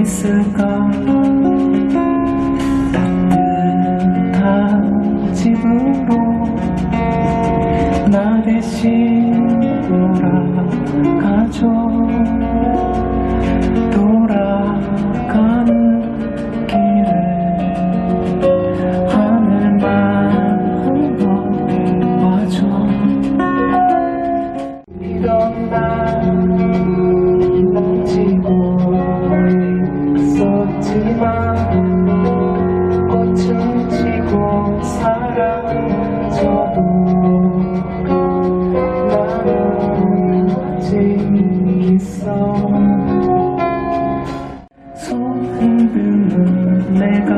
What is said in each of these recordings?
있을까? 따뜻한 집으로 나 대신 돌아가줘 소리 듣는 내가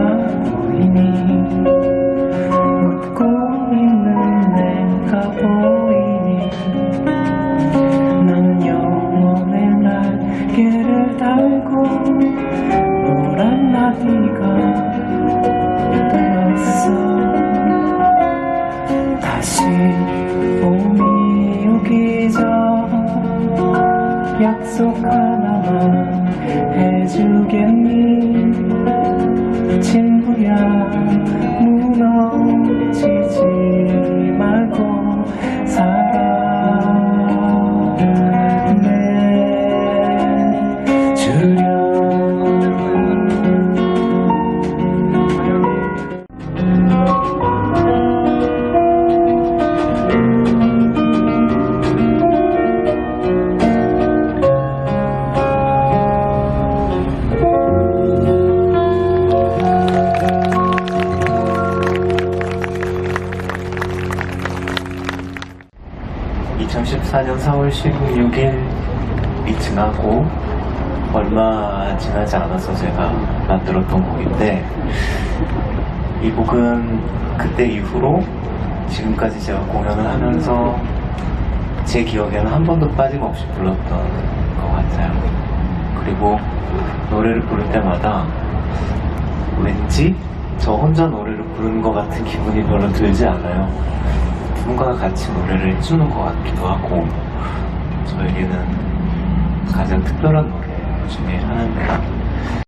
보이니? 웃고 있는 내가 보이니? 난 영원의 날개를 달고 노란 나비가 되었어. 다시 봄이 오기 전 약속 하나만 (2014년 4월 16일 이 지나고 얼마 지나지 않아서 제가 만들었던 곡인데 이 곡은 그때 이후로 지금까지 제가 공연을 하면서 제 기억에는 한 번도 빠짐없이 불렀던 것 같아요. 그리고 노래를 부를 때마다 왠지 저 혼자 노래를 부르는 것 같은 기분이 별로 들지 않아요. 누군가가 같이 노래를 해주는 것 같기도 하고 저에게는 가장 특별한 노래 중에 하나입니다.